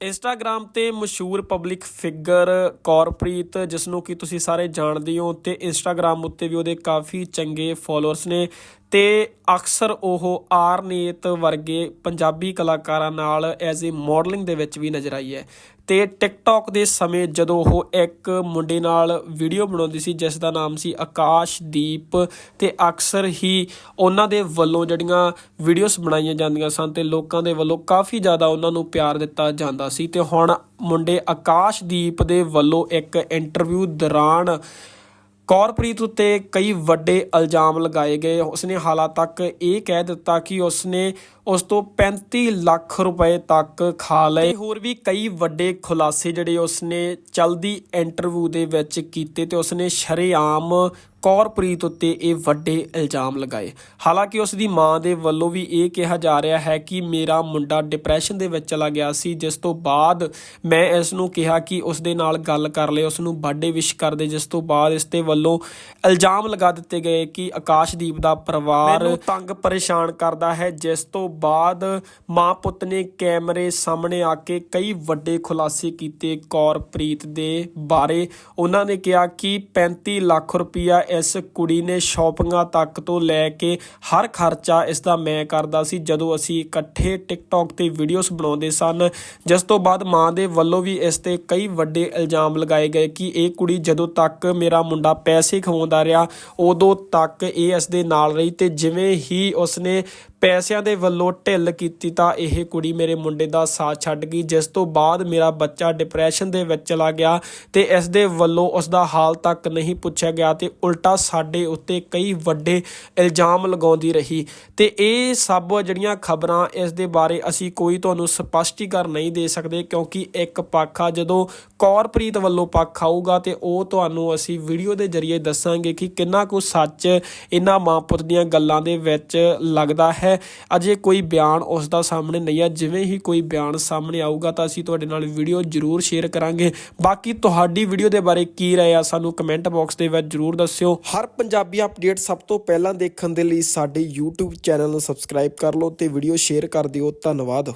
Instagram ਤੇ ਮਸ਼ਹੂਰ public figure ਕੌਰਪ੍ਰੀਤ ਜਿਸ ਨੂੰ ਕਿ ਤੁਸੀਂ ਸਾਰੇ ਜਾਣਦੇ ਹੋ ਤੇ ਇੰਸਟਾਗ੍ਰam ਉੱਤੇ ਵੀ ਉਹਦੇ ਕਾਫੀ ਚੰਗੇ ਫਾਲੋਅਰਸ ਨੇ। ਤੇ ਅਕਸਰ ਉਹ ਆਰਨੀਤ ਵਰਗੇ ਪੰਜਾਬੀ ਕਲਾਕਾਰਾਂ ਨਾਲ ਐਜ਼ ਅ ਮਾਡਲਿੰਗ ਦੇ ਵਿੱਚ ਵੀ ਨਜ਼ਰ ਆਈ ਹੈ। ਤੇ ਟਿਕਟੌਕ ਦੇ ਸਮੇਂ ਜਦੋਂ ਉਹ ਇੱਕ ਮੁੰਡੇ ਨਾਲ ਵੀਡੀਓ ਬਣਾਉਂਦੀ ਸੀ, ਜਿਸ ਦਾ ਨਾਮ ਸੀ ਆਕਾਸ਼ਦੀਪ, ਤੇ ਅਕਸਰ ਹੀ ਉਹਨਾਂ ਦੇ ਵੱਲੋਂ ਜਿਹੜੀਆਂ ਵੀਡੀਓਜ਼ ਬਣਾਈਆਂ ਜਾਂਦੀਆਂ ਸਨ ਤੇ ਲੋਕਾਂ ਦੇ ਵੱਲੋਂ ਕਾਫੀ ਜ਼ਿਆਦਾ ਉਹਨਾਂ ਨੂੰ ਪਿਆਰ ਦਿੱਤਾ ਜਾਂਦਾ ਸੀ। ਤੇ ਹੁਣ ਮੁੰਡੇ ਆਕਾਸ਼ਦੀਪ ਦੇ ਵੱਲੋਂ ਇੱਕ ਇੰਟਰਵਿਊ ਦੌਰਾਨ ਕੌਰਪ੍ਰੀਤ ਉੱਤੇ ਕਈ ਵੱਡੇ ਇਲਜ਼ਾਮ ਲਗਾਏ ਗਏ। ਉਸਨੇ ਹਾਲਾਂ ਤੱਕ ਇਹ ਕਹਿ ਦਿੱਤਾ ਕਿ ਉਸਨੇ ਉਸ ਤੋਂ 35 ਲੱਖ ਰੁਪਏ ਤੱਕ ਖਾ ਲਏ। ਹੋਰ ਵੀ ਕਈ ਵੱਡੇ ਖੁਲਾਸੇ ਜਿਹੜੇ ਉਸਨੇ ਚਲਦੀ ਇੰਟਰਵਿਊ ਦੇ ਵਿੱਚ ਕੀਤੇ ਤੇ ਉਸਨੇ ਸ਼ਰੇਆਮ ਕੌਰਪ੍ਰੀਤ ਉੱਤੇ ਇਹ ਵੱਡੇ ਇਲਜ਼ਾਮ ਲਗਾਏ। ਹਾਲਾਂਕਿ ਉਸ ਦੀ ਮਾਂ ਦੇ ਵੱਲੋਂ ਵੀ ਇਹ ਕਿਹਾ ਜਾ ਰਿਹਾ ਹੈ ਕਿ ਮੇਰਾ ਮੁੰਡਾ ਡਿਪਰੈਸ਼ਨ ਦੇ ਵਿੱਚ ਚਲਾ ਗਿਆ ਸੀ, ਜਿਸ ਤੋਂ ਬਾਅਦ ਮੈਂ ਇਸ ਨੂੰ ਕਿਹਾ ਕਿ ਉਸ ਦੇ ਨਾਲ ਗੱਲ ਕਰ ਲੈ, ਉਸ ਨੂੰ ਬਰਥਡੇ ਵਿਸ਼ ਕਰ ਦੇ, ਜਿਸ ਤੋਂ ਬਾਅਦ ਇਸ ਤੇ ਵੱਲੋਂ ਇਲਜ਼ਾਮ ਲਗਾ ਦਿੱਤੇ ਗਏ ਕਿ ਆਕਾਸ਼ਦੀਪ ਦਾ ਪਰਿਵਾਰ ਮੈਨੂੰ ਤੰਗ ਪਰੇਸ਼ਾਨ ਕਰਦਾ ਹੈ, ਜਿਸ ਤੋਂ ਬਾਅਦ ਮਾਂ ਪੁੱਤ ਨੇ ਕੈਮਰੇ ਸਾਹਮਣੇ ਆ ਕੇ ਕਈ ਵੱਡੇ ਖੁਲਾਸੇ ਕੀਤੇ ਕੌਰਪ੍ਰੀਤ ਦੇ ਬਾਰੇ। ਉਹਨਾਂ ਨੇ ਕਿਹਾ ਕਿ 35 ਲੱਖ ਰੁਪਇਆ ਇਸ ਕੁੜੀ ਨੇ ਸ਼ਾਪਿੰਗਾਂ ਤੱਕ ਤੋਂ ਲੈ ਕੇ ਹਰ ਖਰਚਾ ਇਸ ਦਾ ਮੈਂ ਕਰਦਾ ਸੀ। ਜਦੋਂ ਅਸੀਂ ਇਕੱਠੇ ਟਿਕਟੌਕ ਤੇ ਵੀਡੀਓਜ਼ ਬਣਾਉਂਦੇ ਸਨ, ਜਿਸ ਤੋਂ ਬਾਅਦ ਮਾਂ ਦੇ ਵੱਲੋਂ ਵੀ ਇਸ ਤੇ ਕਈ ਵੱਡੇ ਇਲਜ਼ਾਮ ਲਗਾਏ ਗਏ ਕਿ ਇਹ ਕੁੜੀ ਜਦੋਂ ਤੱਕ ਮੇਰਾ ਮੁੰਡਾ ਪੈਸੇ ਖਵਾਉਂਦਾ ਰਿਹਾ, ਉਦੋਂ ਤੱਕ ਇਹ ਇਸ ਦੇ ਨਾਲ ਰਹੀ ਤੇ ਜਿਵੇਂ ਹੀ ਉਸਨੇ ਪੈਸਿਆਂ ਦੇ ਵੱਲੋਂ ਢਿੱਲ ਕੀਤੀ ਤਾਂ ਇਹ ਕੁੜੀ ਮੇਰੇ ਮੁੰਡੇ ਦਾ ਸਾਥ ਛੱਡ ਗਈ, ਜਿਸ ਤੋਂ ਬਾਅਦ ਮੇਰਾ ਬੱਚਾ ਡਿਪਰੈਸ਼ਨ ਦੇ ਵਿੱਚ ਚਲਾ ਗਿਆ ਤੇ ਇਸ ਦੇ ਵੱਲੋਂ ਉਸ ਦਾ ਹਾਲ ਤੱਕ ਨਹੀਂ ਪੁੱਛਿਆ ਗਿਆ ਤੇ ਉਲਟਾ ਸਾਡੇ ਉੱਤੇ ਕਈ ਵੱਡੇ ਇਲਜ਼ਾਮ ਲਗਾਉਂਦੀ ਰਹੀ। ਤੇ ਇਹ ਸਭ ਜਿਹੜੀਆਂ ਖਬਰਾਂ ਇਸ ਦੇ ਬਾਰੇ ਅਸੀਂ ਕੋਈ ਤੁਹਾਨੂੰ ਸਪਸ਼ਟੀਕਰਨ ਨਹੀਂ ਦੇ ਸਕਦੇ ਕਿਉਂਕਿ ਇੱਕ ਪੱਖ ਆ, ਜਦੋਂ ਕੌਰਪ੍ਰੀਤ ਵੱਲੋਂ ਪੱਖ ਆਊਗਾ ਤੇ ਉਹ ਤੁਹਾਨੂੰ ਅਸੀਂ ਵੀਡੀਓ ਦੇ ਜ਼ਰੀਏ ਦੱਸਾਂਗੇ ਕਿ ਕਿੰਨਾ ਕੁ ਸੱਚ ਇਹਨਾਂ ਮਾਂ ਪੁੱਤ ਦੀਆਂ ਗੱਲਾਂ ਦੇ ਵਿੱਚ ਲੱਗਦਾ ਹੈ। ਅਜੇ ਕੋਈ ਬਿਆਨ ਉਸ ਦਾ ਸਾਹਮਣੇ ਨਹੀਂ ਆ। ਜਿਵੇਂ ਹੀ ਕੋਈ ਬਿਆਨ ਸਾਹਮਣੇ ਆਊਗਾ ਤਾਂ ਅਸੀਂ ਤੁਹਾਡੇ ਨਾਲ ਵੀਡੀਓ ਜ਼ਰੂਰ ਸ਼ੇਅਰ ਕਰਾਂਗੇ। ਬਾਕੀ ਤੁਹਾਡੀ ਵੀਡੀਓ ਦੇ ਬਾਰੇ ਕੀ ਰਾਏ ਆ ਸਾਨੂੰ ਕਮੈਂਟ ਬਾਕਸ ਦੇ ਵਿੱਚ ਜ਼ਰੂਰ ਦੱਸਿਓ। ਹਰ ਪੰਜਾਬੀ ਅਪਡੇਟ ਸਭ ਤੋਂ ਪਹਿਲਾਂ ਦੇਖਣ ਦੇ ਲਈ ਸਾਡੇ YouTube ਚੈਨਲ ਨੂੰ ਸਬਸਕ੍ਰਾਈਬ ਕਰ ਲਓ ਤੇ ਵੀਡੀਓ ਸ਼ੇਅਰ ਕਰ ਦਿਓ। ਧੰਨਵਾਦ।